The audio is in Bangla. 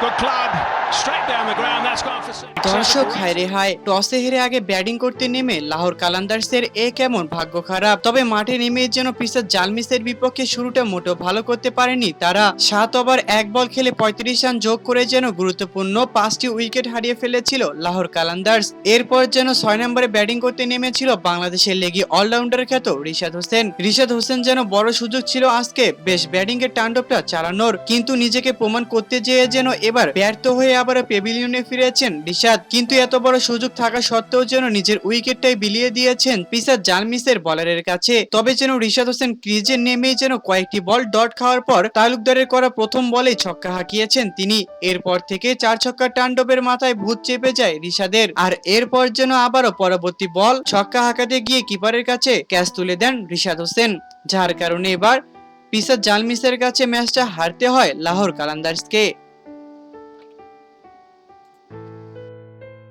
Good club. দর্শক হায় রে হায়, টসে হেরে আগে ব্যাটিং করতে নেমে লাহোর কালান্দার্সের এ কেমন ভাগ্য খারাপ? তবে মাঠে নেমে যেন পিসার জালমিসের বিপক্ষে শুরুটা মোটেও ভালো করতে পারেনি তারা। সাত ওভার, এক বল খেলে পঁয়ত্রিশ রান যোগ করে যেন গুরুত্বপূর্ণ পাঁচটি উইকেট হারিয়ে ফেলেছিল লাহোর কালান্দার্স। এরপর যেন ছয় নম্বরে ব্যাটিং করতে নেমেছিল বাংলাদেশের লেগি অলরাউন্ডার খ্যাত রিশাদ হোসেন। রিশাদ হোসেন যেন বড় সুযোগ ছিল আজকে, বেশ ব্যাটিং এর তাণ্ডবটা চালানোর, কিন্তু নিজেকে প্রমাণ করতে যেয়ে যেন এবার ব্যর্থ হয়ে আবার পেভিলিয়নে ফিরেছেন রিশাদ। কিন্তু এত বড় সুযোগ থাকা সত্ত্বেও যেন নিজের উইকেটটাই বিলিয়ে দিয়েছেন পিসার জালমিসের বলারের কাছে। তবে যেন রিশাদ হোসেন ক্রিজে নেমেই যেন কয়েকটি বল ডট খাওয়ার পর তালুকদারের করা প্রথম বলেই ছক্কা হাঁকিয়েছেন তিনি। এরপর থেকে চার ছক্কার তাণ্ডবের মাথায় ভূত চেপে যায় রিশাদের। আর এরপর যেন আবারও পরবর্তী বল ছক্কা হাঁকাতে গিয়ে কিপারের কাছে ক্যাচ তুলে দেন রিশাদ হোসেন। যার কারণে এবার পিসার জালমিসের কাছে ম্যাচটা হারতে হয় লাহোর কালান্দার্সকে।